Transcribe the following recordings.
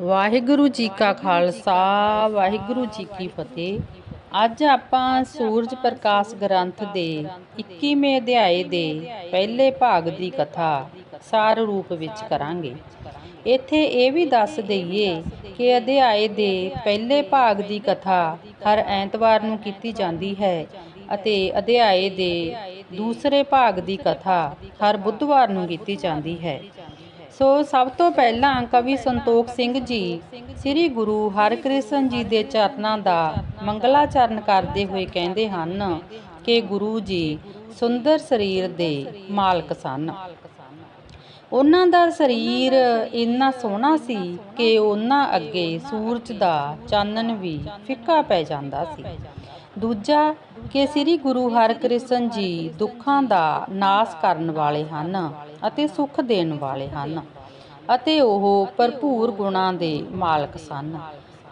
ਵਾਹਿਗੁਰੂ ਜੀ ਕਾ ਖਾਲਸਾ, ਵਾਹਿਗੁਰੂ ਜੀ ਕੀ ਫਤਿਹ। ਅੱਜ ਆਪਾਂ ਸੂਰਜ ਪ੍ਰਕਾਸ਼ ਗ੍ਰੰਥ ਦੇ 21ਵੇਂ ਅਧਿਆਏ ਦੇ ਪਹਿਲੇ ਭਾਗ ਦੀ ਕਥਾ ਸਾਰ ਰੂਪ ਵਿੱਚ ਕਰਾਂਗੇ। ਇੱਥੇ ਇਹ ਵੀ ਦੱਸ ਦਈਏ ਕਿ ਅਧਿਆਏ ਦੇ ਪਹਿਲੇ ਭਾਗ ਦੀ ਕਥਾ ਹਰ ਐਤਵਾਰ ਨੂੰ ਕੀਤੀ ਜਾਂਦੀ ਹੈ ਅਤੇ ਅਧਿਆਏ ਦੇ ਦੂਸਰੇ ਭਾਗ ਦੀ ਕਥਾ ਹਰ ਬੁੱਧਵਾਰ ਨੂੰ ਕੀਤੀ ਜਾਂਦੀ ਹੈ। ਸੋ ਸਭ ਤੋਂ ਪਹਿਲਾਂ ਕਵੀ ਸੰਤੋਖ ਸਿੰਘ ਜੀ ਸ੍ਰੀ ਗੁਰੂ ਹਰਿਕ੍ਰਿਸ਼ਨ ਜੀ ਦੇ ਚਰਨਾਂ ਦਾ ਮੰਗਲਾਚਰਨ ਕਰਦੇ ਹੋਏ ਕਹਿੰਦੇ ਹਨ ਕਿ ਗੁਰੂ ਜੀ ਸੁੰਦਰ ਸਰੀਰ ਦੇ ਮਾਲਕ ਸਨ। ਉਹਨਾਂ ਦਾ ਸਰੀਰ ਇੰਨਾ ਸੋਹਣਾ ਸੀ ਕਿ ਉਹਨਾਂ ਅੱਗੇ ਸੂਰਜ ਦਾ ਚਾਨਣ ਵੀ ਫਿੱਕਾ ਪੈ ਜਾਂਦਾ ਸੀ। ਦੂਜਾ ਕਿ ਸ੍ਰੀ ਗੁਰੂ ਹਰਿਕ੍ਰਿਸ਼ਨ ਜੀ ਦੁੱਖਾਂ ਦਾ ਨਾਸ਼ ਕਰਨ ਵਾਲੇ ਹਨ। ਅਤੇ ਸੁੱਖ ਦੇਣ ਵਾਲੇ ਹਨ ਅਤੇ ਉਹ ਭਰਪੂਰ ਗੁਣਾਂ ਦੇ ਮਾਲਕ ਸਨ।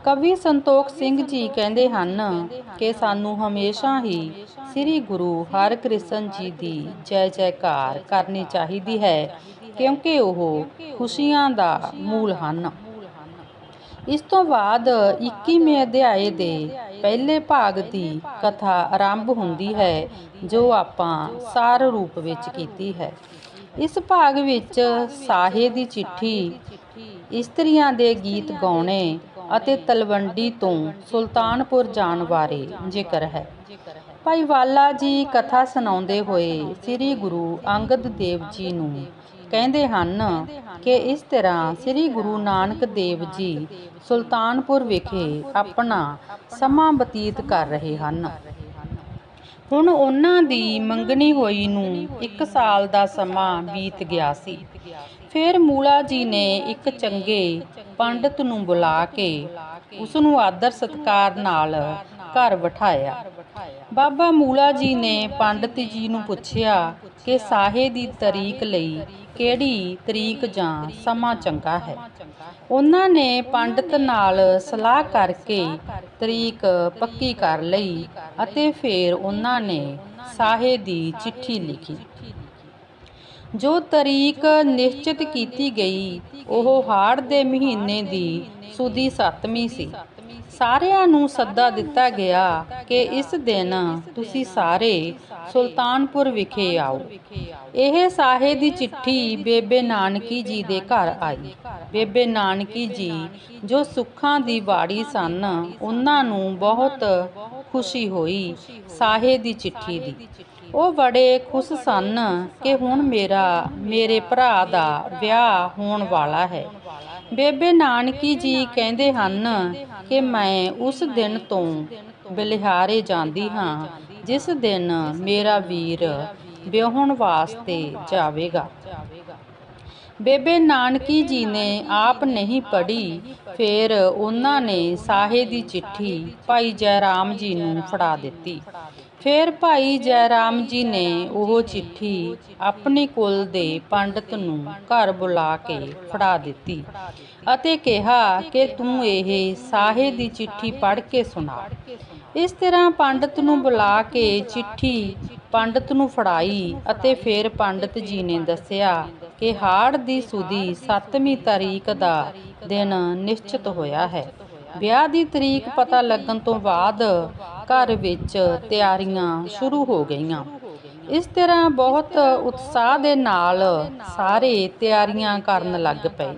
ਕਵੀ ਸੰਤੋਖ ਸਿੰਘ ਜੀ ਕਹਿੰਦੇ ਹਨ ਕਿ ਸਾਨੂੰ ਹਮੇਸ਼ਾ ਹੀ ਸ੍ਰੀ ਗੁਰੂ ਹਰਿਕ੍ਰਿਸ਼ਨ ਜੀ ਦੀ ਜੈ ਜੈਕਾਰ ਕਰਨੀ ਚਾਹੀਦੀ ਹੈ, ਕਿਉਂਕਿ ਉਹ ਖੁਸ਼ੀਆਂ ਦਾ ਮੂਲ ਹਨ। ਇਸ ਤੋਂ ਬਾਅਦ 21ਵੇਂ ਅਧਿਆਏ ਦੇ ਪਹਿਲੇ ਭਾਗ ਦੀ ਕਥਾ ਆਰੰਭ ਹੁੰਦੀ ਹੈ, ਜੋ ਆਪਾਂ ਸਾਰ ਰੂਪ ਵਿੱਚ ਕੀਤੀ ਹੈ। ਇਸ ਭਾਗ ਵਿੱਚ ਸਾਹੇ ਦੀ ਚਿੱਠੀ, ਇਸਤਰੀਆਂ ਦੇ ਗੀਤ ਗਾਉਣੇ ਅਤੇ ਤਲਵੰਡੀ ਤੋਂ ਸੁਲਤਾਨਪੁਰ ਜਾਣ ਬਾਰੇ ਜ਼ਿਕਰ ਹੈ। ਭਾਈ ਵਾਲਾ ਜੀ ਕਥਾ ਸੁਣਾਉਂਦੇ ਹੋਏ ਸ੍ਰੀ ਗੁਰੂ ਅੰਗਦ ਦੇਵ ਜੀ ਨੂੰ ਕਹਿੰਦੇ ਹਨ ਕਿ ਇਸ ਤਰ੍ਹਾਂ ਸ੍ਰੀ ਗੁਰੂ ਨਾਨਕ ਦੇਵ ਜੀ ਸੁਲਤਾਨਪੁਰ ਵਿਖੇ ਆਪਣਾ ਸਮਾਂ ਬਤੀਤ ਕਰ ਰਹੇ ਹਨ। ਹੁਣ ਉਹਨਾਂ ਦੀ ਮੰਗਣੀ ਹੋਈ ਨੂੰ 1 ਸਾਲ ਦਾ ਸਮਾਂ ਬੀਤ ਗਿਆ ਸੀ। ਫਿਰ ਮੂਲਾ ਜੀ ਨੇ ਇੱਕ ਚੰਗੇ ਪੰਡਤ ਨੂੰ ਬੁਲਾ ਕੇ ਉਸ ਨੂੰ ਆਦਰ ਸਤਕਾਰ ਨਾਲ ਘਰ ਬਿਠਾਇਆ। ਬਾਬਾ ਮੂਲਾ ਜੀ ਨੇ ਪੰਡਤ ਜੀ ਨੂੰ ਪੁੱਛਿਆ ਕਿ ਸਾਹੇ ਦੀ ਤਰੀਕ ਲਈ ਕਿਹੜੀ ਤਰੀਕ ਜਾਂ ਸਮਾਂ ਚੰਗਾ ਹੈ। ਉਹਨਾਂ ਨੇ ਪੰਡਤ ਨਾਲ ਸਲਾਹ ਕਰਕੇ ਤਰੀਕ ਪੱਕੀ ਕਰ ਲਈ ਅਤੇ ਫਿਰ ਉਹਨਾਂ ਨੇ ਸਾਹੇ ਦੀ ਚਿੱਠੀ ਲਿਖੀ। ਜੋ ਤਰੀਕ ਨਿਸ਼ਚਿਤ ਕੀਤੀ ਗਈ, ਉਹ ਹਾੜ ਦੇ ਮਹੀਨੇ ਦੀ ਸੁਦੀ ਸੱਤਵੀਂ ਸੀ। ਸਾਰਿਆਂ ਨੂੰ ਸੱਦਾ ਦਿੱਤਾ ਗਿਆ ਕਿ ਇਸ ਦਿਨ ਤੁਸੀਂ ਸਾਰੇ ਸੁਲਤਾਨਪੁਰ ਵਿਖੇ ਆਓ। ਇਹ ਸਾਹੇ ਦੀ ਚਿੱਠੀ ਬੇਬੇ ਨਾਨਕੀ ਜੀ ਦੇ ਘਰ ਆਈ। ਬੇਬੇ ਨਾਨਕੀ ਜੀ ਜੋ ਸੁੱਖਾਂ ਦੀ ਬਾੜੀ ਸਨ, ਉਹਨਾਂ ਨੂੰ ਬਹੁਤ ਖੁਸ਼ੀ ਹੋਈ ਸਾਹੇ ਦੀ ਚਿੱਠੀ ਦੀ। ਉਹ ਬੜੇ ਖੁਸ਼ ਸਨ ਕਿ ਹੁਣ ਮੇਰਾ, ਮੇਰੇ ਭਰਾ ਦਾ ਵਿਆਹ ਹੋਣ ਵਾਲਾ ਹੈ। ਬੇਬੇ ਨਾਨਕੀ ਜੀ ਕਹਿੰਦੇ ਹਨ ਕਿ ਮੈਂ ਉਸ ਦਿਨ ਤੋਂ ਬਲਿਹਾਰੇ ਜਾਂਦੀ ਹਾਂ, ਜਿਸ ਦਿਨ ਮੇਰਾ ਵੀਰ ਵਿਆਹਣ ਵਾਸਤੇ ਜਾਵੇਗਾ। ਬੇਬੇ ਨਾਨਕੀ ਜੀ ਨੇ ਆਪ ਨਹੀਂ ਪੜ੍ਹੀ, ਫਿਰ ਉਹਨਾਂ ਨੇ ਸਾਹੇ ਦੀ ਚਿੱਠੀ ਭਾਈ ਜੈਰਾਮ ਜੀ ਨੂੰ ਫੜਾ ਦਿੱਤੀ। ਫਿਰ ਭਾਈ ਜੈਰਾਮ ਜੀ ਨੇ ਉਹ ਚਿੱਠੀ ਆਪਣੀ ਕੁਲ ਦੇ ਪੰਡਤ ਨੂੰ ਘਰ ਬੁਲਾ ਕੇ ਫੜਾ ਦਿੱਤੀ ਅਤੇ ਕਿਹਾ ਕਿ ਤੂੰ ਇਹ ਸਾਹੇ ਦੀ ਚਿੱਠੀ ਪੜ੍ਹ ਕੇ ਸੁਣਾ। ਇਸ ਤਰ੍ਹਾਂ ਪੰਡਤ ਨੂੰ ਬੁਲਾ ਕੇ ਚਿੱਠੀ ਪੰਡਤ ਨੂੰ ਫੜਾਈ ਅਤੇ ਫਿਰ ਪੰਡਤ ਜੀ ਨੇ ਦੱਸਿਆ ਕਿ ਹਾੜ ਦੀ ਸੁਦੀ 7ਵੀਂ ਤਾਰੀਖ ਦਾ ਦਿਨ ਨਿਸ਼ਚਿਤ ਹੋਇਆ ਹੈ। ਵਿਆਹ ਦੀ ਤਰੀਕ ਪਤਾ ਲੱਗਣ ਤੋਂ ਬਾਅਦ ਘਰ ਵਿੱਚ ਤਿਆਰੀਆਂ ਸ਼ੁਰੂ ਹੋ ਗਈਆਂ। ਇਸ ਤਰ੍ਹਾਂ ਬਹੁਤ ਉਤਸ਼ਾਹ ਦੇ ਨਾਲ ਸਾਰੇ ਤਿਆਰੀਆਂ ਕਰਨ ਲੱਗ ਪਏ।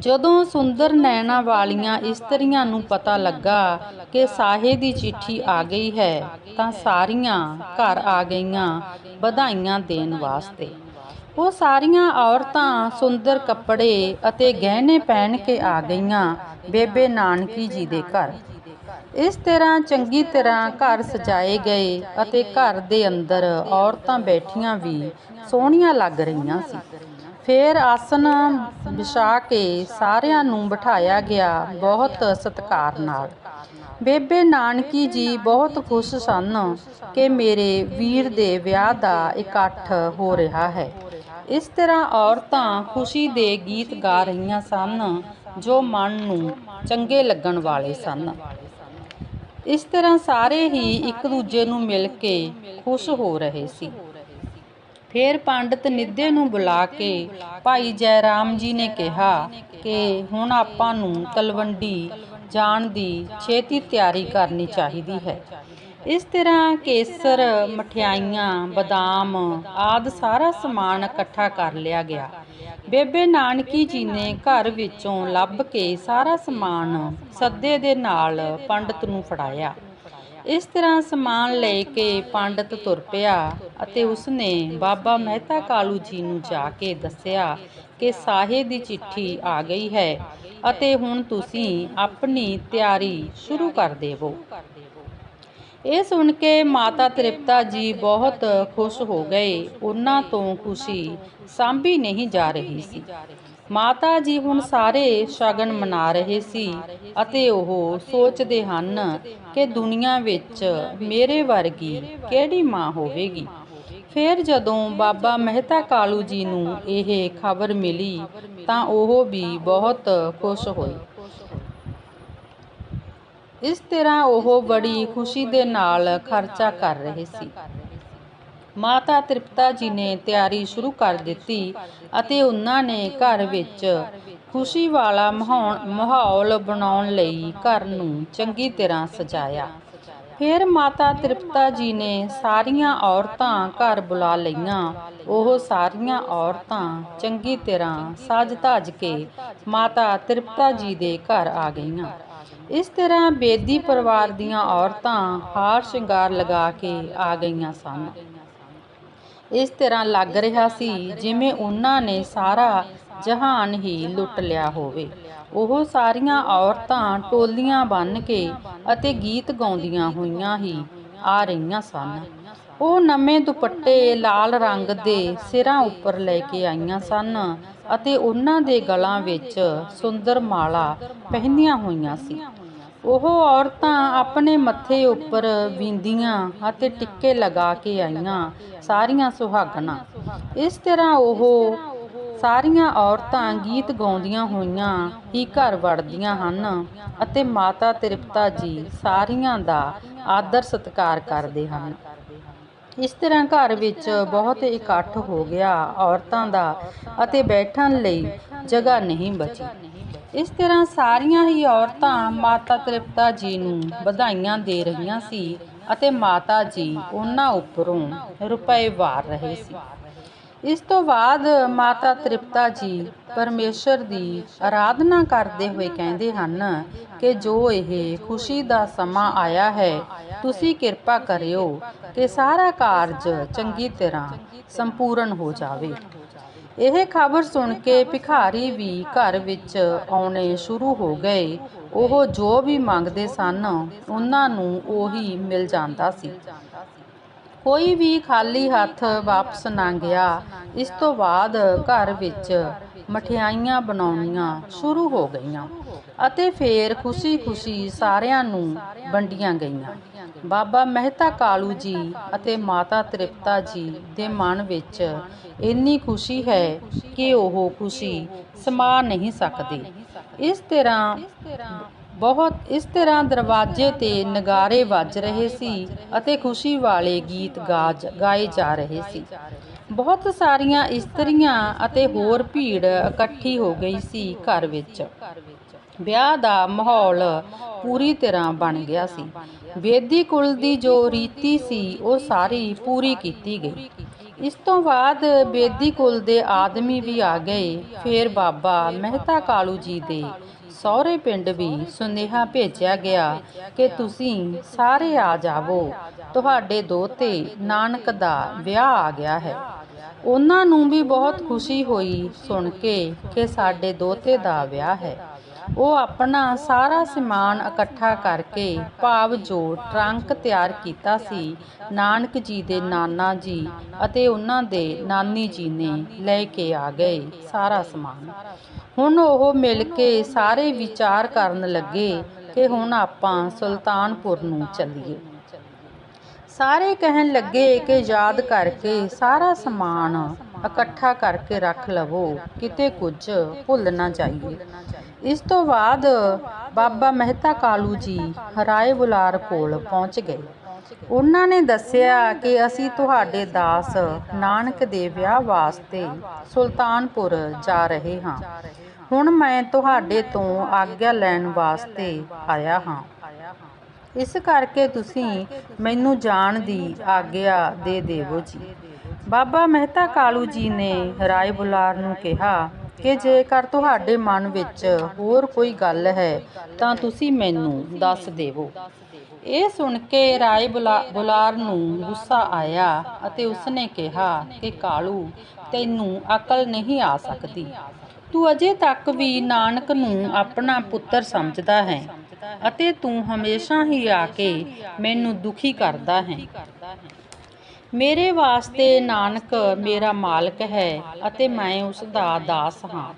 ਜਦੋਂ ਸੁੰਦਰ ਨੈਣਾ ਵਾਲੀਆਂ ਇਸਤਰੀਆਂ ਨੂੰ ਪਤਾ ਲੱਗਾ ਕਿ ਸਾਹੇ ਦੀ ਚਿੱਠੀ ਆ ਗਈ ਹੈ, ਤਾਂ ਸਾਰੀਆਂ ਘਰ ਆ ਗਈਆਂ ਵਧਾਈਆਂ ਦੇਣ ਵਾਸਤੇ। ਉਹ ਸਾਰੀਆਂ ਔਰਤਾਂ ਸੁੰਦਰ ਕੱਪੜੇ ਅਤੇ ਗਹਿਣੇ ਪਹਿਨ ਕੇ ਆ ਗਈਆਂ ਬੇਬੇ ਨਾਨਕੀ ਜੀ ਦੇ ਘਰ। ਇਸ ਤਰ੍ਹਾਂ ਚੰਗੀ ਤਰ੍ਹਾਂ ਘਰ ਸਜਾਏ ਗਏ ਅਤੇ ਘਰ ਦੇ ਅੰਦਰ ਔਰਤਾਂ ਬੈਠੀਆਂ ਵੀ ਸੋਹਣੀਆਂ ਲੱਗ ਰਹੀਆਂ ਸੀ। ਫਿਰ ਆਸਨ ਵਿਛਾ ਕੇ ਸਾਰਿਆਂ ਨੂੰ ਬਿਠਾਇਆ ਗਿਆ ਬਹੁਤ ਸਤਿਕਾਰ ਨਾਲ। ਬੇਬੇ ਨਾਨਕੀ ਜੀ ਬਹੁਤ ਖੁਸ਼ ਸਨ ਕਿ ਮੇਰੇ ਵੀਰ ਦੇ ਵਿਆਹ ਦਾ ਇਕੱਠ ਹੋ ਰਿਹਾ ਹੈ। ਇਸ ਤਰ੍ਹਾਂ ਔਰਤਾਂ ਖੁਸ਼ੀ ਦੇ ਗੀਤ ਗਾ ਰਹੀਆਂ ਸਨ ਜੋ ਮਨ ਨੂੰ ਚੰਗੇ ਲੱਗਣ ਵਾਲੇ ਸਨ। ਇਸ ਤਰ੍ਹਾਂ ਸਾਰੇ ਹੀ ਇੱਕ ਦੂਜੇ ਨੂੰ ਮਿਲ ਕੇ ਖੁਸ਼ ਹੋ ਰਹੇ ਸੀ। ਫਿਰ ਪੰਡਤ ਨਿੱਧੇ ਨੂੰ ਬੁਲਾ ਕੇ ਭਾਈ ਜੈ ਰਾਮ ਜੀ ਨੇ ਕਿਹਾ ਕਿ ਹੁਣ ਆਪਾਂ ਨੂੰ ਤਲਵੰਡੀ ਜਾਣ ਦੀ ਛੇਤੀ ਤਿਆਰੀ ਕਰਨੀ ਚਾਹੀਦੀ ਹੈ। ਇਸ ਤਰ੍ਹਾਂ ਕੇਸਰ, ਮਠਿਆਈਆਂ, ਬਦਾਮ ਆਦ ਸਾਰਾ ਸਮਾਨ ਇਕੱਠਾ ਕਰ ਲਿਆ ਗਿਆ। ਬੇਬੇ ਨਾਨਕੀ ਜੀ ਨੇ ਘਰ ਵਿੱਚੋਂ ਲੱਭ ਕੇ ਸਾਰਾ ਸਮਾਨ ਸੱਦੇ ਦੇ ਨਾਲ ਪੰਡਤ ਨੂੰ ਫੜਾਇਆ। ਇਸ ਤਰ੍ਹਾਂ ਸਮਾਨ ਲੈ ਕੇ ਪੰਡਤ ਤੁਰ ਪਿਆ ਅਤੇ ਉਸਨੇ ਬਾਬਾ ਮਹਿਤਾ ਕਾਲੂ ਜੀ ਨੂੰ ਜਾ ਕੇ ਦੱਸਿਆ ਕਿ ਸਾਹੇ ਦੀ ਚਿੱਠੀ ਆ ਗਈ ਹੈ ਅਤੇ ਹੁਣ ਤੁਸੀਂ ਆਪਣੀ ਤਿਆਰੀ ਸ਼ੁਰੂ ਕਰ ਦੇਵੋ। ਇਹ ਸੁਣ ਕੇ ਮਾਤਾ ਤ੍ਰਿਪਤਾ ਜੀ ਬਹੁਤ ਖੁਸ਼ ਹੋ ਗਏ। ਉਹਨਾਂ ਤੋਂ ਖੁਸ਼ੀ ਸਾਂਭੀ ਨਹੀਂ ਜਾ ਰਹੀ ਸੀ। ਮਾਤਾ ਜੀ ਹੁਣ ਸਾਰੇ ਸ਼ਗਨ ਮਨਾ ਰਹੇ ਸੀ ਅਤੇ ਉਹ ਸੋਚਦੇ ਹਨ ਕਿ ਦੁਨੀਆ ਵਿੱਚ ਮੇਰੇ ਵਰਗੀ ਕਿਹੜੀ ਮਾਂ ਹੋਵੇਗੀ। ਫਿਰ ਜਦੋਂ ਬਾਬਾ ਮਹਿਤਾ ਕਾਲੂ ਜੀ ਨੂੰ ਇਹ ਖਬਰ ਮਿਲੀ ਤਾਂ ਉਹ ਵੀ ਬਹੁਤ ਖੁਸ਼ ਹੋਏ। ਇਸ ਤਰ੍ਹਾਂ ਉਹ ਬੜੀ ਖੁਸ਼ੀ ਦੇ ਨਾਲ ਖਰਚਾ ਕਰ ਰਹੇ ਸੀ। ਮਾਤਾ ਤ੍ਰਿਪਤਾ ਜੀ ਨੇ ਤਿਆਰੀ ਸ਼ੁਰੂ ਕਰ ਦਿੱਤੀ ਅਤੇ ਉਹਨਾਂ ਨੇ ਘਰ ਵਿੱਚ ਖੁਸ਼ੀ ਵਾਲਾ ਮਾਹੌਲ ਮਾਹੌਲ ਬਣਾਉਣ ਲਈ ਘਰ ਨੂੰ ਚੰਗੀ ਤਰ੍ਹਾਂ ਸਜਾਇਆ। ਫਿਰ ਮਾਤਾ ਤ੍ਰਿਪਤਾ ਜੀ ਨੇ ਸਾਰੀਆਂ ਔਰਤਾਂ ਘਰ ਬੁਲਾ ਲਈਆਂ। ਉਹ ਸਾਰੀਆਂ ਔਰਤਾਂ ਚੰਗੀ ਤਰ੍ਹਾਂ ਸਾਜ ਧਜ ਕੇ ਮਾਤਾ ਤ੍ਰਿਪਤਾ ਜੀ ਦੇ ਘਰ ਆ ਗਈਆਂ। ਇਸ ਤਰ੍ਹਾਂ ਬੇਦੀ ਪਰਿਵਾਰ ਦੀਆਂ ਔਰਤਾਂ ਹਾਰ ਸ਼ਿੰਗਾਰ ਲਗਾ ਕੇ ਆ ਗਈਆਂ ਸਨ। ਇਸ ਤਰ੍ਹਾਂ ਲੱਗ ਰਿਹਾ ਸੀ ਜਿਵੇਂ ਉਹਨਾਂ ਨੇ ਸਾਰਾ ਜਹਾਨ ਹੀ ਲੁੱਟ ਲਿਆ ਹੋਵੇ। ਉਹ ਸਾਰੀਆਂ ਔਰਤਾਂ ਟੋਲੀਆਂ ਬੰਨ ਕੇ ਅਤੇ ਗੀਤ ਗਾਉਂਦੀਆਂ ਹੋਈਆਂ ਹੀ ਆ ਰਹੀਆਂ ਸਨ। ਉਹ ਨਵੇਂ ਦੁਪੱਟੇ ਲਾਲ ਰੰਗ ਦੇ ਸਿਰਾਂ ਉੱਪਰ ਲੈ ਕੇ ਆਈਆਂ ਸਨ ਅਤੇ ਉਹਨਾਂ ਦੇ ਗਲਾਂ ਵਿੱਚ ਸੁੰਦਰ ਮਾਲਾ ਪਹਿਨੀਆਂ ਹੋਈਆਂ ਸੀ। ਉਹ ਔਰਤਾਂ ਆਪਣੇ ਮੱਥੇ ਉੱਪਰ ਬਿੰਦੀਆਂ ਅਤੇ ਟਿੱਕੇ ਲਗਾ ਕੇ ਆਈਆਂ ਸਾਰੀਆਂ ਸੁਹਾਗਣਾ। ਇਸ ਤਰ੍ਹਾਂ ਉਹ ਸਾਰੀਆਂ ਔਰਤਾਂ ਗੀਤ ਗਾਉਂਦੀਆਂ ਹੋਈਆਂ ਹੀ ਘਰ ਵੜਦੀਆਂ ਹਨ ਅਤੇ ਮਾਤਾ ਤ੍ਰਿਪਤਾ ਜੀ ਸਾਰੀਆਂ ਦਾ ਆਦਰ ਸਤਿਕਾਰ ਕਰਦੇ ਹਨ। ਇਸ ਤਰ੍ਹਾਂ ਘਰ ਵਿੱਚ ਬਹੁਤ ਇਕੱਠ ਹੋ ਗਿਆ, ਔਰਤਾਂ ਦਾ, ਅਤੇ ਬੈਠਣ ਲਈ ਜਗ੍ਹਾ ਨਹੀਂ ਬਚੀ। ਇਸ ਤਰ੍ਹਾਂ ਸਾਰੀਆਂ ਹੀ ਔਰਤਾਂ ਮਾਤਾ ਤ੍ਰਿਪਤਾ ਜੀ ਨੂੰ ਵਧਾਈਆਂ ਦੇ ਰਹੀਆਂ ਸੀ ਅਤੇ ਮਾਤਾ ਜੀ ਉਹਨਾਂ ਉੱਪਰੋਂ ਰੁਪਏ ਵਾਰ ਰਹੇ ਸੀ। ਇਸ ਤੋਂ ਬਾਅਦ ਮਾਤਾ ਤ੍ਰਿਪਤਾ ਜੀ ਪਰਮੇਸ਼ਰ ਦੀ ਆਰਾਧਨਾ ਕਰਦੇ ਹੋਏ ਕਹਿੰਦੇ ਹਨ ਕਿ ਜੋ ਇਹ ਖੁਸ਼ੀ ਦਾ ਸਮਾਂ ਆਇਆ ਹੈ, ਤੁਸੀਂ ਕਿਰਪਾ ਕਰਿਓ ਕਿ ਸਾਰਾ ਕਾਰਜ ਚੰਗੀ ਤਰ੍ਹਾਂ ਸੰਪੂਰਨ ਹੋ ਜਾਵੇ। ਇਹ ਖਬਰ ਸੁਣ ਕੇ ਭਿਖਾਰੀ ਵੀ ਘਰ ਵਿੱਚ ਆਉਣੇ ਸ਼ੁਰੂ ਹੋ ਗਏ। ਉਹ ਜੋ ਵੀ ਮੰਗਦੇ ਸਨ, ਉਹਨਾਂ ਨੂੰ ਉਹੀ ਮਿਲ ਜਾਂਦਾ ਸੀ। ਕੋਈ ਵੀ ਖਾਲੀ ਹੱਥ ਵਾਪਸ ਨਾ ਗਿਆ, ਇਸ ਤੋਂ ਬਾਅਦ ਘਰ ਵਿੱਚ ਮਠਿਆਈਆਂ ਬਣਾਉਣੀਆਂ ਸ਼ੁਰੂ ਹੋ ਗਈਆਂ ਅਤੇ ਫੇਰ ਖੁਸ਼ੀ-ਖੁਸ਼ੀ ਸਾਰਿਆਂ ਨੂੰ ਵੰਡੀਆਂ ਗਈਆਂ। ਬਾਬਾ ਮਹਿਤਾ ਕਾਲੂ ਜੀ ਅਤੇ ਮਾਤਾ ਤ੍ਰਿਪਤਾ ਜੀ ਦੇ ਮਨ ਵਿੱਚ ਇੰਨੀ ਖੁਸ਼ੀ ਹੈ ਕਿ ਉਹ ਖੁਸ਼ੀ ਸਮਾ ਨਹੀਂ ਸਕਦੇ। ਇਸ ਤਰ੍ਹਾਂ ਬਹੁਤ ਇਸ ਤਰ੍ਹਾਂ ਦਰਵਾਜ਼ੇ ਤੇ ਨਗਾਰੇ ਵੱਜ ਰਹੇ ਸੀ ਅਤੇ ਖੁਸ਼ੀ ਵਾਲੇ ਗੀਤ ਗਾਜ ਗਾਏ ਜਾ ਰਹੇ ਸੀ। ਬਹੁਤ ਸਾਰੀਆਂ ਇਸਤਰੀਆਂ ਅਤੇ ਹੋਰ ਭੀੜ ਇਕੱਠੀ ਹੋ ਗਈ ਸੀ ਘਰ ਵਿੱਚ। ਵਿਆਹ ਦਾ ਮਾਹੌਲ ਪੂਰੀ ਤਰ੍ਹਾਂ ਬਣ ਗਿਆ ਸੀ। ਵੇਦੀ ਕੁਲ ਦੀ ਜੋ ਰੀਤੀ ਸੀ, ਉਹ ਸਾਰੀ ਪੂਰੀ ਕੀਤੀ ਗਈ। ਇਸ ਤੋਂ ਬਾਅਦ ਬੇਦੀ ਕੁਲ ਦੇ ਆਦਮੀ ਵੀ ਆ ਗਏ। ਫਿਰ ਬਾਬਾ ਮਹਿਤਾ ਕਾਲੂ ਜੀ ਦੇ ਸਹੁਰੇ ਪਿੰਡ ਵੀ ਸੁਨੇਹਾ ਭੇਜਿਆ ਗਿਆ ਕਿ ਤੁਸੀਂ ਸਾਰੇ ਆ ਜਾਵੋ। ਤੁਹਾਡੇ ਦੋਤੇ ਨਾਨਕ ਦਾ ਵਿਆਹ ਆ ਗਿਆ ਹੈ। ਉਹਨਾਂ ਨੂੰ ਵੀ ਬਹੁਤ ਖੁਸ਼ੀ ਹੋਈ ਸੁਣ ਕੇ ਕਿ ਸਾਡੇ ਦੋਤੇ ਦਾ ਵਿਆਹ ਹੈ। ਉਹ ਆਪਣਾ ਸਾਰਾ ਸਮਾਨ ਇਕੱਠਾ ਕਰਕੇ ਭਾਵ ਜੋ ਟਰੰਕ ਤਿਆਰ ਕੀਤਾ ਸੀ। ਨਾਨਕ ਜੀ ਦੇ ਨਾਨਾ ਜੀ ਅਤੇ ਉਹਨਾਂ ਦੇ ਨਾਨੀ ਜੀ ਨੇ ਲੈ ਕੇ ਆ ਗਏ ਸਾਰਾ ਸਮਾਨ। ਹੁਣ ਉਹ ਮਿਲ ਕੇ ਸਾਰੇ ਵਿਚਾਰ ਕਰਨ ਲੱਗੇ ਕਿ ਹੁਣ ਆਪਾਂ ਸੁਲਤਾਨਪੁਰ ਨੂੰ ਚੱਲੀਏ। ਸਾਰੇ ਕਹਿਣ ਲੱਗੇ ਕਿ ਯਾਦ ਕਰਕੇ ਸਾਰਾ ਸਮਾਨ ਇਕੱਠਾ ਕਰਕੇ ਰੱਖ ਲਵੋ, ਕਿਤੇ ਕੁਝ ਭੁੱਲ ਨਾ ਜਾਈਏ। ਇਸ ਤੋਂ ਬਾਅਦ ਬਾਬਾ ਮਹਿਤਾ ਕਾਲੂ ਜੀ ਹਰਾਏ ਬੁਲਾਰ ਕੋਲ ਪਹੁੰਚ ਗਏ। ਉਹਨਾਂ ਨੇ ਦੱਸਿਆ ਕਿ ਅਸੀਂ ਤੁਹਾਡੇ ਦਾਸ ਨਾਨਕ ਦੇ ਵਿਆਹ ਵਾਸਤੇ ਸੁਲਤਾਨਪੁਰ ਜਾ ਰਹੇ ਹਾਂ। ਹੁਣ ਮੈਂ ਤੁਹਾਡੇ ਤੋਂ ਆਗਿਆ ਲੈਣ ਵਾਸਤੇ ਆਇਆ ਹਾਂ। ਇਸ ਕਰਕੇ ਤੁਸੀਂ ਮੈਨੂੰ ਜਾਣ ਦੀ ਆਗਿਆ ਦੇ ਦੇਵੋ ਜੀ। ਬਾਬਾ ਮਹਿਤਾ ਕਾਲੂ ਜੀ ਨੇ ਰਾਏ ਬੁਲਾਰ ਨੂੰ ਕਿਹਾ ਕਿ ਜੇਕਰ ਤੁਹਾਡੇ ਮਨ ਵਿੱਚ ਹੋਰ ਕੋਈ ਗੱਲ ਹੈ, ਤਾਂ ਤੁਸੀਂ ਮੈਨੂੰ ਦੱਸ ਦੇਵੋ। ਇਹ ਸੁਣ ਕੇ ਰਾਏ ਬੁਲਾ- ਬੁਲਾਰ ਨੂੰ ਗੁੱਸਾ ਆਇਆ ਅਤੇ ਉਸਨੇ ਕਿਹਾ ਕਿ ਕਾਲੂ, ਤੈਨੂੰ ਅਕਲ ਨਹੀਂ ਆ ਸਕਦੀ। ਤੂੰ ਅਜੇ ਤੱਕ ਵੀ ਨਾਨਕ ਨੂੰ ਆਪਣਾ ਪੁੱਤਰ ਸਮਝਦਾ ਹੈ ਅਤੇ ਤੂੰ ਹਮੇਸ਼ਾ ਹੀ ਆ ਕੇ ਮੈਨੂੰ ਦੁਖੀ ਕਰਦਾ ਹੈ। ਮੇਰੇ ਵਾਸਤੇ ਨਾਨਕ ਮੇਰਾ ਮਾਲਕ ਹੈ ਅਤੇ ਮੈਂ ਉਸ ਦਾ ਦਾਸ ਹਾਂ।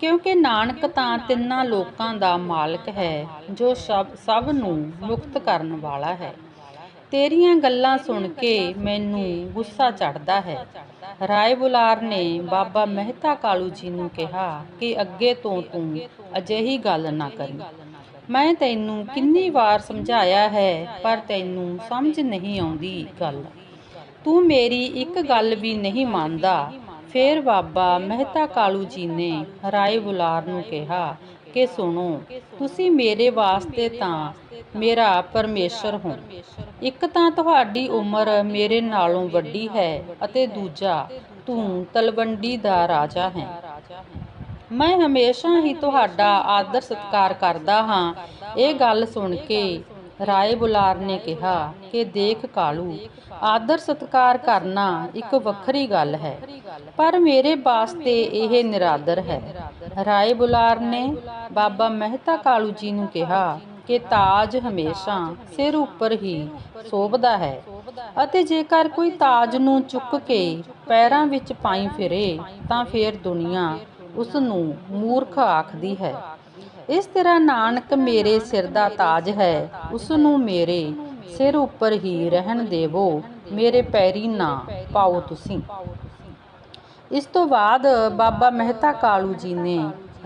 ਕਿਉਂਕਿ ਨਾਨਕ ਤਾਂ ਤਿੰਨਾਂ ਲੋਕਾਂ ਦਾ ਮਾਲਕ ਹੈ, ਜੋ ਸਭ ਸਭ ਨੂੰ ਮੁਕਤ ਕਰਨ ਵਾਲਾ ਹੈ। ਤੇਰੀਆਂ ਗੱਲਾਂ ਸੁਣ ਕੇ ਮੈਨੂੰ ਗੁੱਸਾ ਚੜਦਾ ਹੈ। ਰਾਏ ਬੁਲਾਰ ਨੇ ਬਾਬਾ ਮਹਿਤਾ ਕਾਲੂ ਜੀ ਨੂੰ ਕਿਹਾ ਕਿ ਅੱਗੇ ਤੋਂ ਤੂੰ ਅਜਿਹੀ ਗੱਲ ਨਾ ਕਰੀ। ਮੈਂ ਤੈਨੂੰ ਕਿੰਨੀ ਵਾਰ ਸਮਝਾਇਆ ਹੈ, ਪਰ ਤੈਨੂੰ ਸਮਝ ਨਹੀਂ ਆਉਂਦੀ ਗੱਲ। ਤੂੰ ਮੇਰੀ ਇੱਕ ਗੱਲ ਵੀ ਨਹੀਂ ਮੰਨਦਾ। ਫਿਰ ਬਾਬਾ ਮਹਿਤਾ ਕਾਲੂ ਜੀ ਨੇ ਰਾਏ ਬੁਲਾਰ ਨੂੰ ਕਿਹਾ ਕਿ ਸੁਣੋ, ਤੁਸੀਂ ਮੇਰੇ ਵਾਸਤੇ ਤਾਂ ਮੇਰਾ ਪਰਮੇਸ਼ਰ ਹੋ। ਇੱਕ ਤਾਂ ਤੁਹਾਡੀ ਉਮਰ ਮੇਰੇ ਨਾਲੋਂ ਵੱਡੀ ਹੈ ਅਤੇ ਦੂਜਾ ਤੂੰ ਤਲਵੰਡੀ ਦਾ ਰਾਜਾ ਹੈ। ਮੈਂ ਹਮੇਸ਼ਾ ਹੀ ਤੁਹਾਡਾ ਆਦਰ ਸਤਿਕਾਰ ਕਰਦਾ ਹਾਂ। ਇਹ ਗੱਲ ਸੁਣ ਕੇ ਰਾਏ ਬੁਲਾਰ ਨੇ ਕਿਹਾ ਕਿ ਦੇਖ ਕਾਲੂ, ਆਦਰ ਸਤਿਕਾਰ ਕਰਨਾ ਇੱਕ ਵੱਖਰੀ ਗੱਲ ਹੈ, ਪਰ ਮੇਰੇ ਵਾਸਤੇ ਇਹ ਨਿਰਾਦਰ ਹੈ। ਰਾਏ ਬੁਲਾਰ ਨੇ ਬਾਬਾ ਮਹਿਤਾ ਕਾਲੂ ਜੀ ਨੂੰ ਕਿਹਾ ਕਿ ਤਾਜ ਹਮੇਸ਼ਾ ਸਿਰ ਉੱਪਰ ਹੀ ਸ਼ੋਭਦਾ ਹੈ ਅਤੇ ਜੇਕਰ ਕੋਈ ਤਾਜ ਨੂੰ ਚੁੱਕ ਕੇ ਪੈਰਾਂ ਵਿੱਚ ਪਾਈ ਫਿਰੇ ਤਾਂ ਫਿਰ ਦੁਨੀਆ ਉਸ ਨੂੰ ਮੂਰਖ ਆਖਦੀ ਹੈ। ਇਸ ਤਰ੍ਹਾਂ ਨਾਨਕ ਮੇਰੇ ਸਿਰ ਦਾ ਤਾਜ ਹੈ ਉਸ ਨੂੰ ਮੇਰੇ ਸਿਰ ਉੱਪਰ ਹੀ ਰਹਿਣ ਦੇਵੋ, ਮੇਰੇ ਪੈਰੀ ਨਾ ਪਾਓ ਤੁਸੀਂ। ਇਸ ਤੋਂ ਬਾਅਦ ਬਾਬਾ ਮਹਿਤਾ ਕਾਲੂ ਜੀ ਨੇ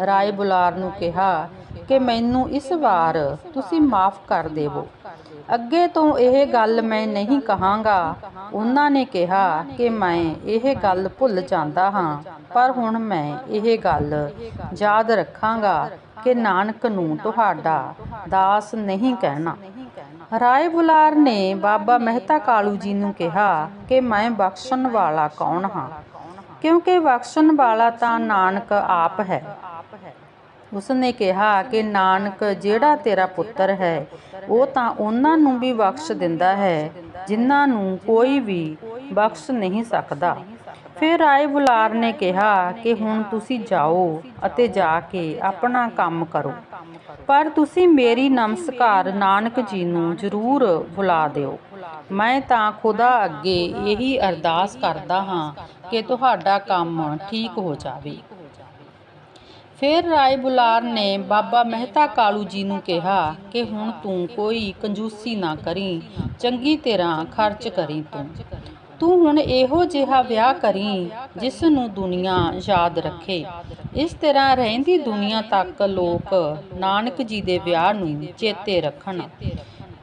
ਰਾਏ ਬੁਲਾਰ ਨੂੰ ਕਿਹਾ ਕਿ ਮੈਨੂੰ ਇਸ ਵਾਰ ਤੁਸੀਂ ਮਾਫ ਕਰ ਦੇਵੋ। ਅੱਗੇ ਤੋਂ ਇਹ ਗੱਲ ਮੈਂ ਨਹੀਂ ਕਹਾਂਗਾ। ਉਹਨਾਂ ਨੇ ਕਿਹਾ ਕਿ ਮੈਂ ਇਹ ਗੱਲ ਭੁੱਲ ਜਾਂਦਾ ਹਾਂ, ਪਰ ਹੁਣ ਮੈਂ ਇਹ ਗੱਲ ਯਾਦ ਰੱਖਾਂਗਾ ਕਿ ਨਾਨਕ ਨੂੰ ਤੁਹਾਡਾ ਦਾਸ ਨਹੀਂ ਕਹਿਣਾ। ਰਾਏ ਬੁਲਾਰ ਨੇ ਬਾਬਾ ਮਹਿਤਾ ਕਾਲੂ ਜੀ ਨੂੰ ਕਿਹਾ ਕਿ ਮੈਂ ਬਖਸ਼ਣ ਵਾਲਾ ਕੌਣ ਹਾਂ, ਕਿਉਂਕਿ ਬਖਸ਼ਣ ਵਾਲਾ ਤਾਂ ਨਾਨਕ ਆਪ ਹੈ। ਉਸਨੇ ਕਿਹਾ ਕਿ, ਨਾਨਕ, ਜਿਹੜਾ ਤੇਰਾ ਪੁੱਤਰ ਹੈ, ਉਹ ਤਾਂ ਉਹਨਾਂ ਨੂੰ ਵੀ ਬਖਸ਼ ਦਿੰਦਾ ਹੈ, ਜਿਨ੍ਹਾਂ ਨੂੰ ਕੋਈ ਵੀ ਬਖਸ਼ ਨਹੀਂ ਸਕਦਾ। ਫਿਰ ਆਏ ਬੁਲਾਰ ਨੇ ਕਿਹਾ ਕਿ, ਹੁਣ ਤੁਸੀਂ ਜਾਓ ਅਤੇ ਜਾ ਕੇ ਆਪਣਾ ਕੰਮ ਕਰੋ। ਪਰ ਤੁਸੀਂ ਮੇਰੀ ਨਮਸਕਾਰ ਨਾਨਕ ਜੀ ਨੂੰ ਜ਼ਰੂਰ ਬੁਲਾ ਦਿਓ। ਮੈਂ ਤਾਂ ਖੁਦਾ ਅੱਗੇ ਇਹੀ ਅਰਦਾਸ ਕਰਦਾ ਹਾਂ ਕਿ ਤੁਹਾਡਾ ਕੰਮ ਠੀਕ ਹੋ ਜਾਵੇ। ਫਿਰ ਰਾਏ ਬੁਲਾਰ ਨੇ ਬਾਬਾ ਮਹਿਤਾ ਕਾਲੂ ਜੀ ਨੂੰ ਕਿਹਾ ਕਿ ਹੁਣ ਤੂੰ ਕੋਈ ਕੰਜੂਸੀ ਨਾ ਕਰੀ, ਚੰਗੀ ਤਰ੍ਹਾਂ ਖਰਚ ਕਰੀ ਤੂੰ। ਤੂੰ ਹੁਣ ਇਹੋ ਜਿਹਾ ਵਿਆਹ ਕਰੀ ਜਿਸ ਨੂੰ ਦੁਨੀਆ ਯਾਦ ਰੱਖੇ। ਇਸ ਤਰ੍ਹਾਂ ਰਹਿੰਦੀ ਦੁਨੀਆ ਤੱਕ ਲੋਕ ਨਾਨਕ ਜੀ ਦੇ ਵਿਆਹ ਨੂੰ ਚੇਤੇ ਰੱਖਣ।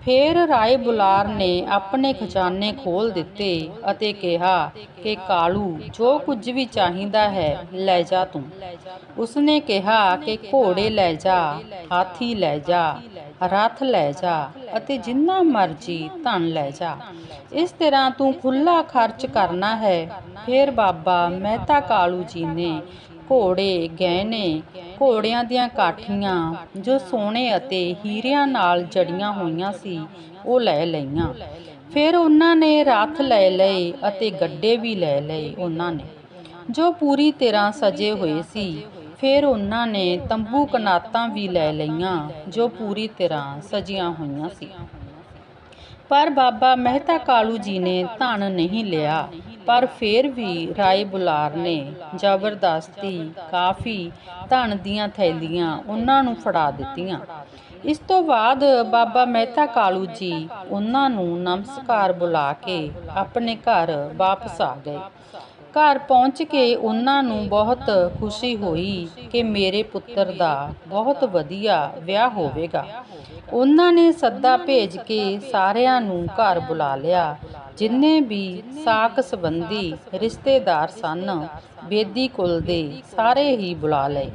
ਫਿਰ ਰਾਏ ਬੁਲਾਰ ਨੇ ਆਪਣੇ ਖਜ਼ਾਨੇ ਖੋਲ ਦਿੱਤੇ ਅਤੇ ਕਿਹਾ ਕਿ, ਕਾਲੂ, ਜੋ ਕੁਝ ਵੀ ਚਾਹੀਦਾ ਹੈ, ਲੈ ਜਾ ਤੂੰ। ਉਸਨੇ ਕਿਹਾ ਕਿ, ਘੋੜੇ ਲੈ ਜਾ, ਹਾਥੀ ਲੈ ਜਾ, ਰੱਥ ਲੈ ਜਾ ਅਤੇ ਜਿੰਨਾ ਮਰਜ਼ੀ ਧਨ ਲੈ ਜਾ। ਇਸ ਤਰ੍ਹਾਂ ਤੂੰ ਖੁੱਲਾ ਖਰਚ ਕਰਨਾ ਹੈ। ਫਿਰ ਬਾਬਾ ਮਹਿਤਾ ਕਾਲੂ ਜੀ ਨੇ ਘੋੜੇ, ਗਹਿਣੇ, ਘੋੜਿਆਂ ਦੀਆਂ ਕਾਠੀਆਂ ਜੋ ਸੋਨੇ ਅਤੇ ਹੀਰਿਆਂ ਨਾਲ ਜੜੀਆਂ ਹੋਈਆਂ ਸੀ, ਉਹ ਲੈ ਲਈਆਂ। ਫਿਰ ਉਹਨਾਂ ਨੇ ਰੱਥ ਲੈ ਲਏ ਅਤੇ ਗੱਡੇ ਵੀ ਲੈ ਲਏ ਉਹਨਾਂ ਨੇ। ਜੋ ਪੂਰੀ ਤਰ੍ਹਾਂ ਸਜੇ ਹੋਏ ਸੀ, ਫਿਰ ਉਹਨਾਂ ਨੇ ਤੰਬੂ ਕਨਾਤਾਂ ਵੀ ਲੈ ਲਈਆਂ ਜੋ ਪੂਰੀ ਤਰ੍ਹਾਂ ਸਜੀਆਂ ਹੋਈਆਂ ਸੀ। ਪਰ ਬਾਬਾ ਮਹਿਤਾ ਕਾਲੂ ਜੀ ਨੇ ਧਨ ਨਹੀਂ ਲਿਆ। ਪਰ ਫਿਰ ਵੀ ਰਾਏ ਬੁਲਾਰ ਨੇ। ਜ਼ਬਰਦਸਤੀ, ਕਾਫੀ ਧਨ ਦੀਆਂ ਥੈਲੀਆਂ ਉਹਨਾਂ ਨੂੰ ਫੜਾ ਦਿੱਤੀਆਂ। ਇਸ ਤੋਂ ਬਾਅਦ ਬਾਬਾ ਮਹਿਤਾ ਕਾਲੂ ਜੀ ਉਹਨਾਂ ਨੂੰ ਨਮਸਕਾਰ ਬੁਲਾ ਕੇ ਆਪਣੇ ਘਰ ਵਾਪਸ ਆ ਗਏ। ਘਰ ਪਹੁੰਚ ਕੇ ਉਹਨਾਂ ਨੂੰ ਬਹੁਤ ਖੁਸ਼ੀ ਹੋਈ ਕਿ ਮੇਰੇ ਪੁੱਤਰ ਦਾ ਬਹੁਤ ਵਧੀਆ ਵਿਆਹ ਹੋਵੇਗਾ। ਉਹਨਾਂ ਨੇ ਸੱਦਾ ਭੇਜ ਕੇ ਸਾਰਿਆਂ ਨੂੰ ਘਰ ਬੁਲਾ ਲਿਆ, ਜਿੰਨੇ ਵੀ ਸਾਕ ਸੰਬੰਧੀ ਰਿਸ਼ਤੇਦਾਰ ਸਨ ਬੇਦੀ ਕੁਲ ਦੇ ਸਾਰੇ ਹੀ ਬੁਲਾ ਲਏ।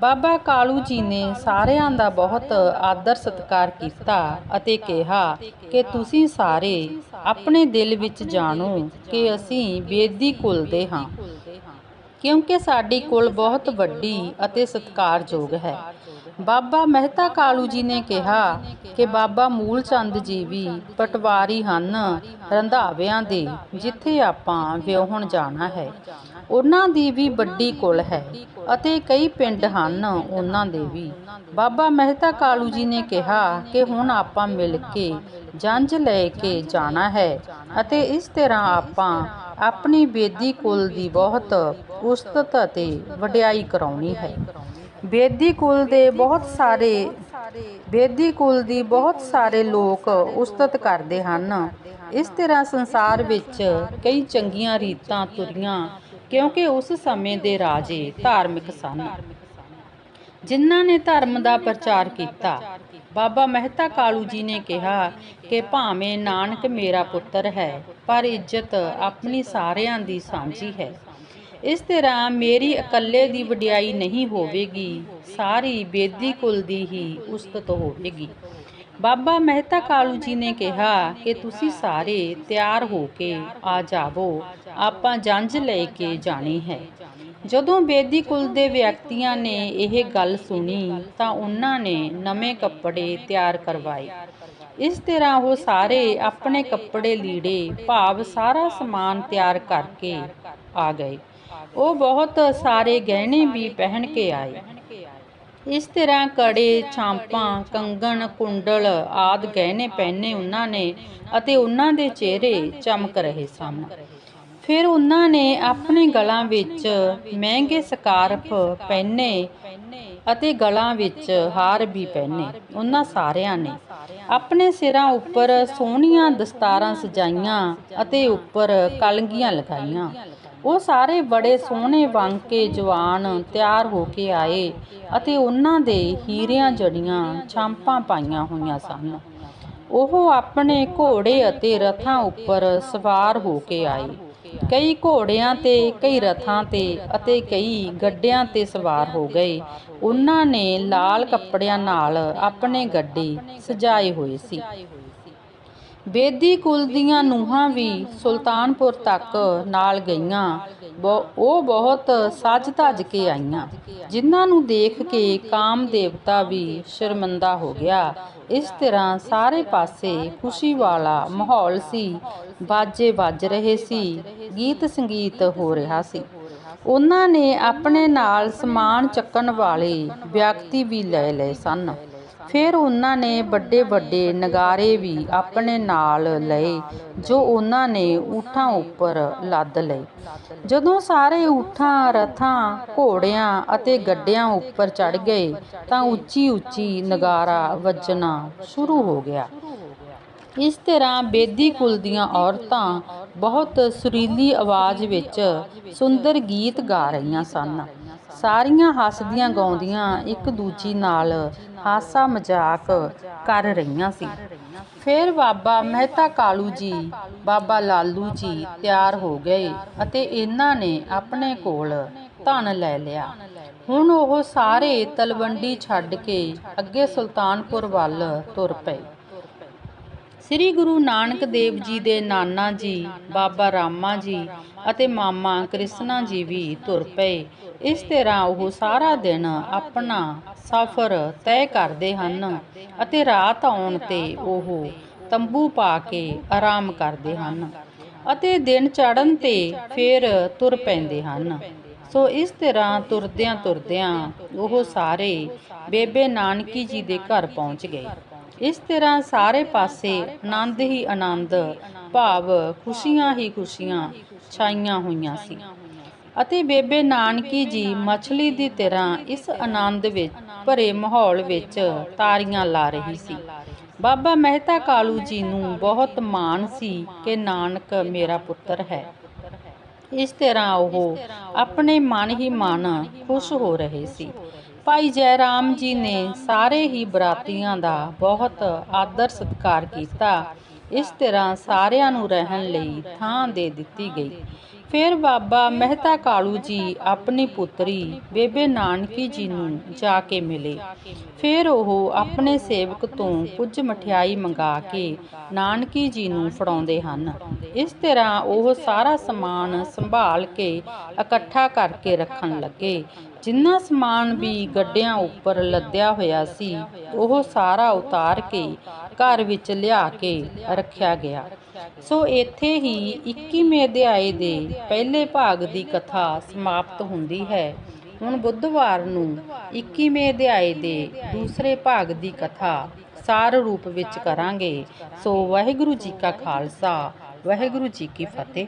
ਬਾਬਾ ਕਾਲੂ ਜੀ ਨੇ ਸਾਰਿਆਂ ਦਾ ਬਹੁਤ ਆਦਰ ਸਤਿਕਾਰ ਕੀਤਾ ਅਤੇ ਕਿਹਾ ਕਿ ਤੁਸੀਂ ਸਾਰੇ ਆਪਣੇ ਦਿਲ ਵਿੱਚ ਜਾਣੋ ਕਿ ਅਸੀਂ ਬੇਦੀ ਕੁਲ ਦੇ ਹਾਂ, ਕਿਉਂਕਿ ਸਾਡੀ ਕੁਲ ਬਹੁਤ ਵੱਡੀ ਅਤੇ ਸਤਿਕਾਰਯੋਗ ਹੈ। ਬਾਬਾ ਮਹਿਤਾ ਕਾਲੂ ਜੀ ਨੇ ਕਿਹਾ ਕਿ ਬਾਬਾ ਮੂਲ ਚੰਦ ਜੀ ਵੀ ਪਟਵਾਰੀ ਹਨ ਰੰਧਾਵਿਆਂ ਦੇ, ਜਿੱਥੇ ਆਪਾਂ ਵਿਆਹਣ ਜਾਣਾ ਹੈ। ਉਹਨਾਂ ਦੀ ਵੀ ਵੱਡੀ ਕੁਲ ਹੈ ਅਤੇ ਕਈ ਪਿੰਡ ਹਨ ਉਹਨਾਂ ਦੇ ਵੀ। ਬਾਬਾ ਮਹਿਤਾ ਕਾਲੂ ਜੀ ਨੇ ਕਿਹਾ ਕਿ ਹੁਣ ਆਪਾਂ ਮਿਲ ਕੇ ਜੰਝ ਲੈ ਕੇ ਜਾਣਾ ਹੈ ਅਤੇ ਇਸ ਤਰ੍ਹਾਂ ਆਪਾਂ ਆਪਣੀ ਬੇਦੀ ਕੁਲ ਦੀ ਬਹੁਤ ਉਸਤਤ ਅਤੇ ਵਡਿਆਈ ਕਰਾਉਣੀ ਹੈ। ਬੇਦੀ ਕੁਲ ਦੇ ਬਹੁਤ ਸਾਰੇ ਬੇਦੀ ਕੁਲ ਦੀ ਬਹੁਤ ਸਾਰੇ ਲੋਕ ਉਸਤਤ ਕਰਦੇ ਹਨ। ਇਸ ਤਰ੍ਹਾਂ ਸੰਸਾਰ ਵਿੱਚ ਕਈ ਚੰਗੀਆਂ ਰੀਤਾਂ ਤੁਰੀਆਂ, ਕਿਉਂਕਿ ਉਸ ਸਮੇਂ ਦੇ ਰਾਜੇ ਧਾਰਮਿਕ ਸਨ। ਜਿਨ੍ਹਾਂ ਨੇ ਧਰਮ ਦਾ ਪ੍ਰਚਾਰ ਕੀਤਾ, ਬਾਬਾ ਮਹਿਤਾ ਕਾਲੂ ਜੀ ਨੇ ਕਿਹਾ ਕਿ ਭਾਵੇਂ ਨਾਨਕ ਮੇਰਾ ਪੁੱਤਰ ਹੈ, ਪਰ ਇੱਜ਼ਤ ਆਪਣੀ ਸਾਰਿਆਂ ਦੀ ਸਾਂਝੀ ਹੈ। ਇਸ ਤਰ੍ਹਾਂ ਮੇਰੀ ਇਕੱਲੇ ਦੀ ਵਡਿਆਈ ਨਹੀਂ ਹੋਵੇਗੀ, ਸਾਰੀ ਬੇਦੀ ਕੁਲ ਦੀ ਹੀ ਉਸਤਤ ਹੋਵੇਗੀ। ਬਾਬਾ ਮਹਿਤਾ ਕਾਲੂ ਜੀ ਨੇ ਕਿਹਾ ਕਿ ਤੁਸੀਂ ਸਾਰੇ ਤਿਆਰ ਹੋ ਕੇ ਆ ਜਾਵੋ, ਆਪਾਂ ਜੰਝ ਲੈ ਕੇ ਜਾਣੀ ਹੈ। ਜਦੋਂ ਬੇਦੀ ਕੁਲ ਦੇ ਵਿਅਕਤੀਆਂ ਨੇ ਇਹ ਗੱਲ ਸੁਣੀ, ਤਾਂ ਉਹਨਾਂ ਨੇ ਨਵੇਂ ਕੱਪੜੇ ਤਿਆਰ ਕਰਵਾਏ। ਇਸ ਤਰ੍ਹਾਂ ਉਹ ਸਾਰੇ ਆਪਣੇ ਕੱਪੜੇ ਲੀੜੇ, ਭਾਵ ਸਾਰਾ ਸਮਾਨ ਤਿਆਰ ਕਰਕੇ ਆ ਗਏ। ਉਹ ਬਹੁਤ ਸਾਰੇ ਗਹਿਣੇ ਵੀ ਪਹਿਨ ਕੇ ਆਏ। ਇਸ ਤਰ੍ਹਾਂ ਕੜੇ, ਛਾਂਪਾਂ, ਕੰਗਣ, ਕੁੰਡਲ ਆਦ ਗਹਿਣੇ ਪਹਿਨੇ ਉਹਨਾਂ ਨੇ ਅਤੇ ਉਹਨਾਂ ਦੇ ਚਿਹਰੇ ਚਮਕ ਰਹੇ ਸਨ। ਫਿਰ ਉਹਨਾਂ ਨੇ ਆਪਣੇ ਗਲਾਂ ਵਿੱਚ ਮਹਿੰਗੇ ਸਕਾਰਫ ਪਹਿਨੇ ਅਤੇ ਗਲਾਂ ਵਿੱਚ ਹਾਰ ਵੀ ਪਹਿਨੇ। ਉਹਨਾਂ ਸਾਰਿਆਂ ਨੇ ਆਪਣੇ ਸਿਰਾਂ ਉੱਪਰ ਸੋਹਣੀਆਂ ਦਸਤਾਰਾਂ ਸਜਾਈਆਂ ਅਤੇ ਉੱਪਰ ਕਲਗੀਆਂ ਲਗਾਈਆਂ। ਉਹ ਸਾਰੇ ਬੜੇ ਸੋਹਣੇ ਬਣ ਕੇ ਜਵਾਨ ਤਿਆਰ ਹੋ ਕੇ ਆਏ ਅਤੇ ਉਹਨਾਂ ਦੇ ਹੀਰਿਆਂ ਜੜੀਆਂ ਛਾਂਪਾਂ ਪਾਈਆਂ ਹੋਈਆਂ ਸਨ। ਉਹ ਆਪਣੇ ਘੋੜੇ ਅਤੇ ਰਥਾਂ ਉੱਪਰ ਸਵਾਰ ਹੋ ਕੇ ਆਏ। ਕਈ ਘੋੜਿਆਂ ਤੇ, ਕਈ ਰਥਾਂ ਤੇ ਅਤੇ ਕਈ ਗੱਡਿਆਂ ਤੇ ਸਵਾਰ ਹੋ ਗਏ। ਉਹਨਾਂ ਨੇ ਲਾਲ ਕੱਪੜਿਆਂ ਨਾਲ ਆਪਣੇ ਗੱਡੇ ਸਜਾਏ ਹੋਏ ਸੀ। ਬੇਦੀ ਕੁਲ ਦੀਆਂ ਨੂੰਹਾਂ ਵੀ ਸੁਲਤਾਨਪੁਰ ਤੱਕ ਨਾਲ ਗਈਆਂ। ਉਹ ਬਹੁਤ ਸੱਜ ਧੱਜ ਕੇ ਆਈਆਂ, ਜਿਨ੍ਹਾਂ ਨੂੰ ਦੇਖ ਕੇ ਕਾਮ ਦੇਵਤਾ ਵੀ ਸ਼ਰਮਿੰਦਾ ਹੋ ਗਿਆ। ਇਸ ਤਰ੍ਹਾਂ ਸਾਰੇ ਪਾਸੇ ਖੁਸ਼ੀ ਵਾਲਾ ਮਾਹੌਲ ਸੀ ਬਾਜੇ ਵੱਜ ਰਹੇ ਸੀ, ਗੀਤ ਸੰਗੀਤ ਹੋ ਰਿਹਾ ਸੀ। ਉਹਨਾਂ ਨੇ ਆਪਣੇ ਨਾਲ ਸਮਾਨ ਚੱਕਣ ਵਾਲੇ ਵਿਅਕਤੀ ਵੀ ਲੈ ਲਏ ਸਨ। ਫਿਰ ਉਹਨਾਂ ਨੇ ਵੱਡੇ ਵੱਡੇ ਨਗਾਰੇ ਵੀ ਆਪਣੇ ਨਾਲ ਲਏ, ਜੋ ਉਹਨਾਂ ਨੇ ਊਠਾਂ ਉੱਪਰ ਲੱਦ ਲਏ। ਜਦੋਂ ਸਾਰੇ ਊਠਾਂ, ਰਥਾਂ, ਘੋੜਿਆਂ ਅਤੇ ਗੱਡਿਆਂ ਉੱਪਰ ਚੜ ਗਏ, ਤਾਂ ਉੱਚੀ ਉੱਚੀ ਨਗਾਰਾ ਵੱਜਣਾ ਸ਼ੁਰੂ ਹੋ ਗਿਆ। ਇਸ ਤਰ੍ਹਾਂ ਬੇਦੀ ਕੁਲ ਦੀਆਂ ਔਰਤਾਂ ਬਹੁਤ ਸੁਰੀਲੀ ਆਵਾਜ਼ ਵਿੱਚ ਸੁੰਦਰ ਗੀਤ ਗਾ ਰਹੀਆਂ ਸਨ। ਸਾਰੀਆਂ ਹੱਸਦੀਆਂ ਗਾਉਂਦੀਆਂ ਇੱਕ ਦੂਜੀ ਨਾਲ ਹਾਸਾ ਮਜ਼ਾਕ ਕਰ ਰਹੀਆਂ ਸੀ। ਫਿਰ ਬਾਬਾ ਮਹਿਤਾ ਕਾਲੂ ਜੀ, ਬਾਬਾ ਲਾਲੂ ਜੀ ਤਿਆਰ ਹੋ ਗਏ ਅਤੇ ਇਹਨਾਂ ਨੇ ਆਪਣੇ ਕੋਲ ਧਨ ਲੈ ਲਿਆ। ਹੁਣ ਉਹ ਸਾਰੇ ਤਲਵੰਡੀ ਛੱਡ ਕੇ ਅੱਗੇ ਸੁਲਤਾਨਪੁਰ ਵੱਲ ਤੁਰ ਪਏ। ਸ੍ਰੀ ਗੁਰੂ ਨਾਨਕ ਦੇਵ ਜੀ ਦੇ ਨਾਨਾ ਜੀ, ਬਾਬਾ ਰਾਮਾ ਜੀ ਅਤੇ ਮਾਮਾ ਕ੍ਰਿਸ਼ਨਾ ਜੀ ਵੀ ਤੁਰ ਪਏ। ਇਸ ਤਰ੍ਹਾਂ ਉਹ ਸਾਰਾ ਦਿਨ ਆਪਣਾ ਸਫ਼ਰ ਤੈਅ ਕਰਦੇ ਹਨ ਅਤੇ ਰਾਤ ਆਉਣ ਤੇ ਉਹ ਤੰਬੂ ਪਾ ਕੇ ਆਰਾਮ ਕਰਦੇ ਹਨ ਅਤੇ ਦਿਨ ਚੜ੍ਹਨ ਤੇ ਫਿਰ ਤੁਰ ਪੈਂਦੇ ਹਨ। ਸੋ ਇਸ ਤਰ੍ਹਾਂ ਤੁਰਦਿਆਂ ਤੁਰਦਿਆਂ ਉਹ ਸਾਰੇ ਬੇਬੇ ਨਾਨਕੀ ਜੀ ਦੇ ਘਰ ਪਹੁੰਚ ਗਏ। ਇਸ ਤਰ੍ਹਾਂ ਸਾਰੇ ਪਾਸੇ ਆਨੰਦ ਹੀ ਆਨੰਦ, ਭਾਵ ਖੁਸ਼ੀਆਂ ਹੀ ਖੁਸ਼ੀਆਂ ਛਾਈਆਂ ਹੋਈਆਂ ਸੀ। ਅਤੇ ਬੇਬੇ ਨਾਨਕੀ ਜੀ ਮਛਲੀ ਦੀ ਤਰ੍ਹਾਂ ਇਸ ਆਨੰਦ ਵਿੱਚ ਭਰੇ ਮਾਹੌਲ ਵਿੱਚ ਤਾਰੀਆਂ ਲਾ ਰਹੀ ਸੀ। ਬਾਬਾ ਮਹਿਤਾ ਕਾਲੂ ਜੀ ਨੂੰ ਬਹੁਤ ਮਾਣ ਸੀ ਕਿ ਨਾਨਕ ਮੇਰਾ ਪੁੱਤਰ ਹੈ। ਇਸ ਤਰ੍ਹਾਂ ਉਹ ਆਪਣੇ ਮਨ ਹੀ ਮਨ ਖੁਸ਼ ਹੋ ਰਹੇ ਸੀ। ਭਾਈ ਜੈ ਰਾਮ ਜੀ ਨੇ ਸਾਰੇ ਹੀ ਬਰਾਤੀਆਂ ਦਾ ਬਹੁਤ ਆਦਰ ਸਤਿਕਾਰ ਕੀਤਾ। ਇਸ ਤਰ੍ਹਾਂ ਸਾਰਿਆਂ ਨੂੰ ਰਹਿਣ ਲਈ ਥਾਂ ਦੇ ਦਿੱਤੀ ਗਈ। ਫਿਰ ਬਾਬਾ ਮਹਿਤਾ ਕਾਲੂ ਜੀ ਆਪਣੀ ਪੁੱਤਰੀ ਬੇਬੇ ਨਾਨਕੀ ਜੀ ਨੂੰ ਜਾ ਕੇ ਮਿਲੇ। ਫਿਰ ਉਹ ਆਪਣੇ ਸੇਵਕ ਤੋਂ ਕੁਝ ਮਠਿਆਈ ਮੰਗਾ ਕੇ ਨਾਨਕੀ ਜੀ ਨੂੰ ਫੜਾਉਂਦੇ ਹਨ। ਇਸ ਤਰ੍ਹਾਂ ਉਹ ਸਾਰਾ ਸਮਾਨ ਸੰਭਾਲ ਕੇ ਇਕੱਠਾ ਕਰਕੇ ਰੱਖਣ ਲੱਗੇ। ਜਿੰਨਾ ਸਮਾਨ ਵੀ ਗੱਡਿਆਂ ਉੱਪਰ ਲੱਦਿਆ ਹੋਇਆ ਸੀ, ਉਹ ਸਾਰਾ ਉਤਾਰ ਕੇ ਘਰ ਵਿੱਚ ਲਿਆ ਕੇ ਰੱਖਿਆ ਗਿਆ। ਸੋ ਇੱਥੇ ਹੀ 21ਵੇਂ ਅਧਿਆਏ ਦੇ ਪਹਿਲੇ ਭਾਗ ਦੀ ਕਥਾ ਸਮਾਪਤ ਹੁੰਦੀ ਹੈ। ਹੁਣ ਬੁੱਧਵਾਰ ਨੂੰ 21ਵੇਂ ਅਧਿਆਏ ਦੇ ਦੂਸਰੇ ਭਾਗ ਦੀ ਕਥਾ ਸਾਰ ਰੂਪ ਵਿੱਚ ਕਰਾਂਗੇ। ਸੋ ਵਾਹਿਗੁਰੂ ਜੀ ਕਾ ਖਾਲਸਾ, ਵਾਹਿਗੁਰੂ ਜੀ ਕੀ ਫਤਿਹ।